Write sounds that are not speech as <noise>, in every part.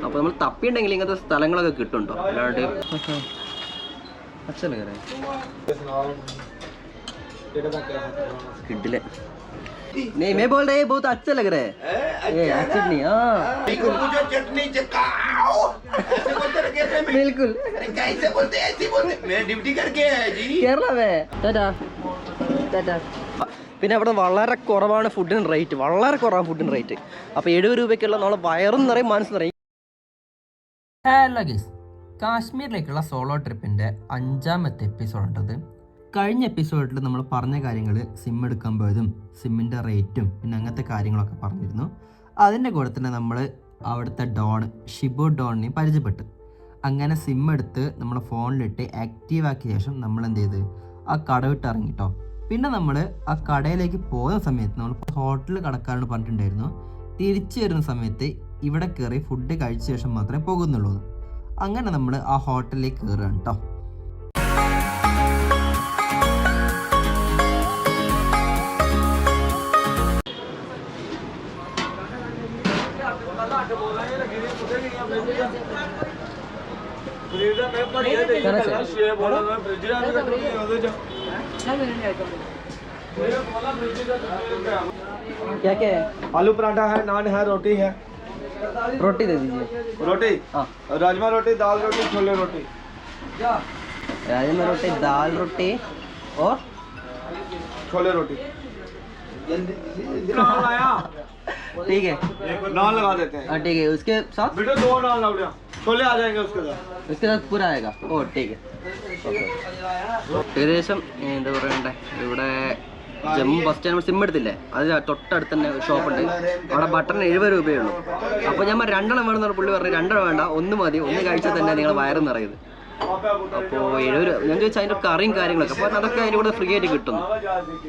അപ്പൊ നമ്മൾ തപ്പിയുണ്ടെങ്കിൽ ഇങ്ങനത്തെ സ്ഥലങ്ങളൊക്കെ കിട്ടും ട്ടോ. അല്ലാണ്ട് അച്ഛല്ലേ കിട്ടില്ല नहीं मैं बोल रहा है बहुत अच्छा लग रहा है ये चटनी हाँ मुझे चटनी चकाओ ऐसे बोलते रहे कैसे में बिल्कुल अरे कैसे बोलते ऐसे बोलते मैं ड्यूटी करके आया जी കേരള വേ ടാറ്റാ ടാറ്റാ പിന്നെ അവിടെ വളരെ കുറവാണ് ഫുഡിന് റേറ്റ് വളരെ കുറവാണ് ഫുഡിന് റേറ്റ് അപ്പോൾ എഴുപത് രൂപയ്ക്കുള്ള നമ്മളെ വയറും നിറയും മനസ്സ് നിറയും ഹലോ ഗീസ് കാശ്മീരിലേക്കുള്ള സോളോ ട്രിപ്പിൻ്റെ അഞ്ചാമത്തെ എപ്പിസോഡുണ്ടത് കഴിഞ്ഞ എപ്പിസോഡിൽ നമ്മൾ പറഞ്ഞ കാര്യങ്ങൾ സിം എടുക്കാൻ പോയതും സിമ്മിൻ്റെ റേറ്റും പിന്നെ അങ്ങനത്തെ കാര്യങ്ങളൊക്കെ പറഞ്ഞിരുന്നു അതിൻ്റെ കൂടെ തന്നെ നമ്മൾ അവിടുത്തെ ഡോൺ ഷിബു ഡോണിനെ പരിചയപ്പെട്ടു. അങ്ങനെ സിം എടുത്ത് നമ്മുടെ ഫോണിലിട്ട് ആക്റ്റീവ് ആക്കിയ ശേഷം നമ്മൾ എന്ത് ചെയ്ത് ആ കട വിട്ട് ഇറങ്ങി കേട്ടോ പിന്നെ നമ്മൾ ആ കടയിലേക്ക് പോകുന്ന സമയത്ത് നമ്മൾ ഹോട്ടലിൽ കടക്കാരോട് പറഞ്ഞിട്ടുണ്ടായിരുന്നു തിരിച്ചു വരുന്ന സമയത്ത് ഇവിടെ കയറി ഫുഡ് കഴിച്ച ശേഷം മാത്രമേ പോകുന്നുള്ളൂ അങ്ങനെ നമ്മൾ ആ ഹോട്ടലിലേക്ക് കയറുകയാണ് കേട്ടോ क्या क्या है आलू पराठा है नान है रोटी है रोटी दे दीजिए रोटी हाँ राजमा रोटी दाल रोटी छोले रोटी राजमा रोटी दाल रोटी और छोले रोटी ठीक है नान लगा देते हैं हाँ ठीक है उसके साथ बेटा दो नान लग गया छोले आ जाएंगे उसके साथ उसके साथ पूरा आएगा ഓ ടേക്ക് ഏകദേശം എന്താ പറയണ്ടേ ഇവിടെ ജമ്മു ബസ് സ്റ്റാൻഡ് സിം എടുത്തില്ലേ അത് തൊട്ടടുത്ത് തന്നെ ഒരു ഷോപ്പുണ്ട് അവിടെ ബട്ടറിന് എഴുപത് രൂപയേ ഉള്ളൂ അപ്പോൾ ഞാൻ പറഞ്ഞു രണ്ടെണ്ണം വേണമെന്ന് പുള്ളി പറഞ്ഞു രണ്ടെണ്ണം വേണ്ട ഒന്ന് മതി ഒന്ന് കഴിച്ചാൽ തന്നെ നിങ്ങൾ വയറ് നിറയുന്നത് അപ്പോൾ ഒരു ഞാൻ ചോദിച്ചാൽ അതിന്റെ കറിയും കാര്യങ്ങളൊക്കെ. അപ്പോൾ അതൊക്കെ അതിന്റെ കൂടെ ഫ്രീ ആയിട്ട് കിട്ടും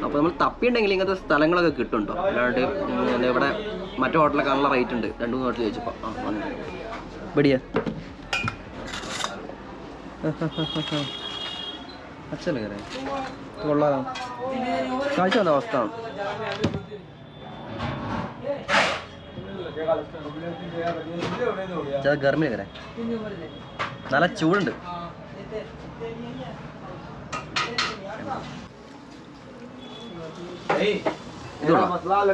അപ്പോൾ നമ്മൾ തപ്പിയുണ്ടെങ്കിൽ ഇങ്ങനത്തെ സ്ഥലങ്ങളൊക്കെ കിട്ടുന്നുണ്ടോ? അല്ലാണ്ട് ഇവിടെ മറ്റു ഹോട്ടലൊക്കെ നല്ല റേറ്റ് ഉണ്ട്. രണ്ട് മൂന്ന് ഹോട്ടൽ ചോദിച്ചപ്പോൾ ആ വന്നു. ഇവിടെയാ. <laughs> അച്ഛല്ലേ കരേ കൊള്ളാലോ. കാഴ്ച വന്ന അവസ്ഥ. ഗർമിനെ കരേ നല്ല ചൂടുണ്ട്.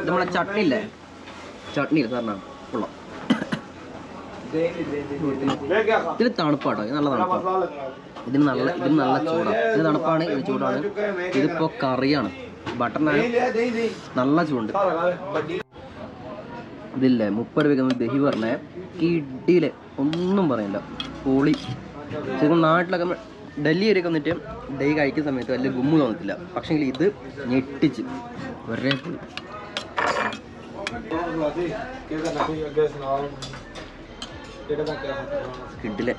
നമ്മളെ ചട്നി ഇല്ലേ സാറിന ഇതിന് തണുപ്പാട്ടോ. ഇത് നല്ല തണുപ്പാണ് ഇതിന് നല്ല ഇതിന് നല്ല ചൂടാണ് ഇത് തണുപ്പാണ് ഇത് ചൂടാണ്. ഇതിപ്പോ കറിയാണ്. ബട്ടർ നല്ല ചൂടുണ്ട്. ഇതില്ലേ? മുപ്പത് രൂപ ദഹി പറഞ്ഞേ. കിടിയിലെ ഒന്നും പറയണ്ട. പൊളി. ശരിക്കും നാട്ടിലൊക്കെ ഡൽഹി വരെയൊക്കെ വന്നിട്ട് ഡേ കഴിക്കുന്ന സമയത്ത് വലിയ ഗുമ്മ തോന്നത്തില്ല. പക്ഷെങ്കിൽ ഇത് ഞെട്ടിച്ച്. വെറുതെ കിഡിലെ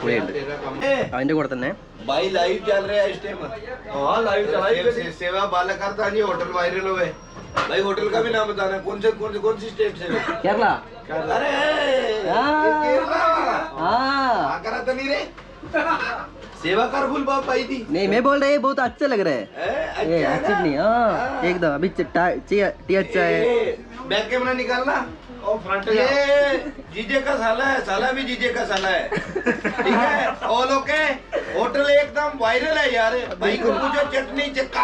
പുളിയുണ്ട് അതിന്റെ കൂടെ തന്നെ ഹോട്ടൽ വൈറൽ भाई होटल का भी नाम बताना कौन से कौन से कौन सी स्टेट से? केरला। अरे हाँ। केरला। हाँ। तो नहीं रे। सेवा कर फुल बाप आई थी नहीं मैं बोल रहा है बहुत अच्छा लग रहे हैं। अच्छा नहीं हाँ, हाँ एकदम अभी टी अच्छा है। बैक कैमरा निकालना। ये जीजे का साला है साला भी जीजे का साला है। ठीक है? <laughs> और लोग होटल एकदम वायरल है यार। भाई को पूछो चटनी चक्का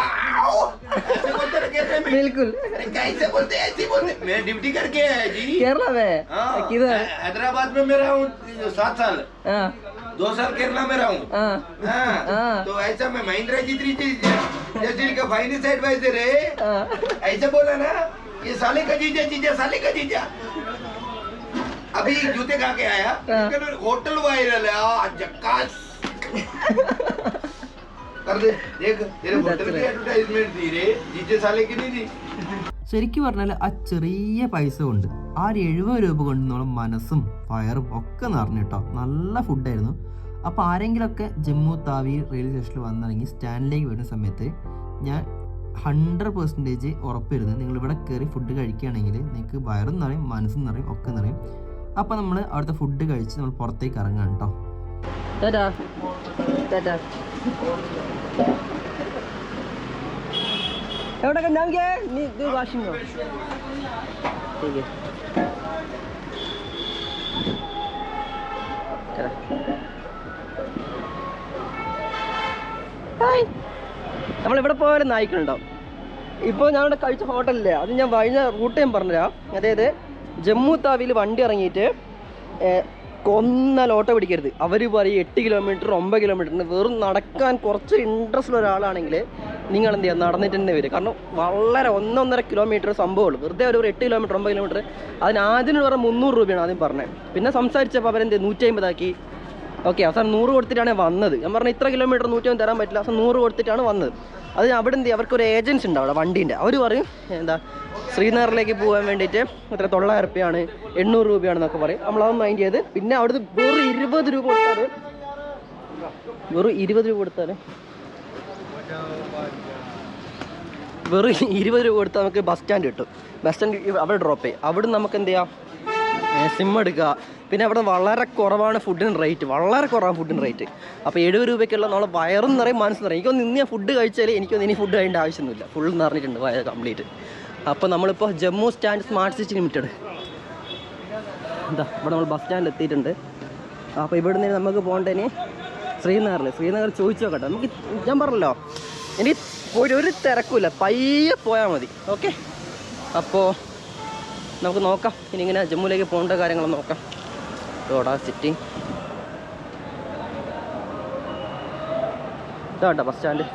बिल्कुल। कैसे बोलते ऐसे बोलते मैं ड्यूटी करके आया जी। केरला में? हाँ, किधर? हैदराबाद में मैं रहा हूँ सात साल। हाँ। दो साल केरला में रहा हूँ। हाँ। हाँ, हाँ। तो ऐसा मैं महिंद्रा जी थ्री जस्टिल का फाइनेंस एडवाइजर है। हाँ। ऐसे बोला ना ये साले का जीजा जीजा साले का जीजा। अभी जूते खा के आया। हाँ। होटल वायरल है। जक्कास। <laughs> कर दे देख तेरे होटल की एडवर्टाइजमेंट दी रे जीजे साले की नहीं दी ശരിക്കും പറഞ്ഞാൽ ആ ചെറിയ പൈസ കൊണ്ട് ആ ഒരു എഴുപത് രൂപ കൊണ്ട് നമ്മൾ മനസ്സും വയറും ഒക്കെ നിറഞ്ഞു കേട്ടോ നല്ല ഫുഡായിരുന്നു അപ്പോൾ ആരെങ്കിലുമൊക്കെ ജമ്മു താവി റെയിൽവേ സ്റ്റേഷനിൽ വന്നിറങ്ങി സ്റ്റാൻഡിലേക്ക് വരുന്ന സമയത്ത് ഞാൻ ഹൺഡ്രഡ് പെർസെൻറ്റേജ് ഉറപ്പിരുന്നത് നിങ്ങൾ ഇവിടെ കയറി ഫുഡ് കഴിക്കുകയാണെങ്കിൽ നിങ്ങൾക്ക് വയറും നിറയും മനസ്സും നിറയും ഒക്കെ നിറയും അപ്പോൾ നമ്മൾ അവിടുത്തെ ഫുഡ് കഴിച്ച് നമ്മൾ പുറത്തേക്ക് ഇറങ്ങാം കേട്ടോ ടാറ്റാ ടാറ്റാ एवढा का नाम क्या है नी दो वाशिंग हो ठीक है चला ഹായ് നമ്മളിവിടെ പോയാലും നായ്ക്കളുണ്ടാവും ഇപ്പോൾ ഞാനിവിടെ കഴിച്ച ഹോട്ടലില്ലേ അത് ഞാൻ കഴിഞ്ഞ റൂട്ട് ഞാൻ പറഞ്ഞുതരാം അതായത് ജമ്മു താവിയിൽ വണ്ടി ഇറങ്ങിയിട്ട് ഏഹ്, ലോട്ട പിടിക്കരുത്. അവർ പറയും എട്ട് കിലോമീറ്റർ ഒമ്പത് കിലോമീറ്ററിന് വെറും നടക്കാൻ കുറച്ച് ഇൻട്രസ്റ്റ് ഉള്ള ഒരാളാണെങ്കിൽ നിങ്ങൾ എന്ത് ചെയ്യുക? നടന്നിട്ട് തന്നെ വരും കാരണം വളരെ ഒന്നൊന്നര കിലോമീറ്റർ സംഭവമുള്ളൂ. വെറുതെ ഒരു എട്ട് കിലോമീറ്റർ ഒമ്പത് കിലോമീറ്റർ അതിന് ആദ്യം പറഞ്ഞ മുന്നൂറ് രൂപയാണ് ആദ്യം പറഞ്ഞത്. പിന്നെ സംസാരിച്ചപ്പോൾ അവരെന്ത് നൂറ്റി അമ്പതാക്കി. ഓക്കെ അവസാനം നൂറ് കൊടുത്തിട്ടാണ് വന്നത്. ഞാൻ പറഞ്ഞ ഇത്ര കിലോമീറ്റർ നൂറ്റി തരാൻ പറ്റില്ല. അവസാനം നൂറ് കൊടുത്തിട്ടാണ് വന്നത്. അത് അവിടെ എന്ത്? അവർക്ക് ഒരു ഏജൻസി ഉണ്ട് അവിടെ വണ്ടീന്റെ. അവർ പറയും എന്താ ശ്രീനഗറിലേക്ക് പോകാൻ വേണ്ടിയിട്ട് എത്ര തൊള്ളായിരം റുപ്യാണ് എണ്ണൂറ് രൂപയാണെന്നൊക്കെ പറയും. നമ്മളത് മൈൻഡ് ചെയ്ത് പിന്നെ അവിടുന്ന് വെറും ഇരുപത് രൂപ കൊടുത്താൽ വെറും ഇരുപത് രൂപ കൊടുത്താൽ വെറും ഇരുപത് രൂപ കൊടുത്താൽ നമുക്ക് ബസ് സ്റ്റാൻഡ് കിട്ടും. ബസ് സ്റ്റാൻഡ് അവിടെ ഡ്രോപ്പ് ചെയ്യും. അവിടെ നമുക്ക് എന്ത് ചെയ്യാം? സിം എടുക്കുക പിന്നെ അവിടെ വളരെ കുറവാണ് ഫുഡിന് റേറ്റ് വളരെ കുറവാണ് ഫുഡിന് റേറ്റ് അപ്പോൾ എഴുപത് രൂപയ്ക്കുള്ള നമ്മളെ വയറും നിറയും മനസ്സ് നിറയും. എനിക്കൊന്ന് ഇന്ന് ഫുഡ് കഴിച്ചാൽ എനിക്കൊന്ന് ഇനി ഫുഡ് കഴിയേണ്ട ആവശ്യമൊന്നുമില്ല. ഫുൾ നിറഞ്ഞിട്ടുണ്ട് വയർ കംപ്ലീറ്റ് അപ്പോൾ നമ്മളിപ്പോൾ Jammu stand smart city limited എന്താ ഇവിടെ നമ്മൾ ബസ് സ്റ്റാൻഡിൽ എത്തിയിട്ടുണ്ട്. അപ്പോൾ ഇവിടെ നിന്ന് നമുക്ക് പോകേണ്ടതിന് ശ്രീനഗറിൽ ശ്രീനഗർ ചോദിച്ചു നോക്കട്ടെ. നമുക്ക് ഞാൻ പറഞ്ഞല്ലോ. എനിക്ക് ഒരു ഒരു തിരക്കില്ല പയ്യെ പോയാൽ മതി. ഓക്കെ അപ്പോൾ നമുക്ക് നോക്കാം. ഇനി ഇങ്ങനെ ജമ്മുവിലേക്ക് പോകേണ്ട കാര്യങ്ങൾ നോക്കാം. ഡോഡ സിറ്റി ഇതാട്ടോ ബസ് സ്റ്റാൻഡ്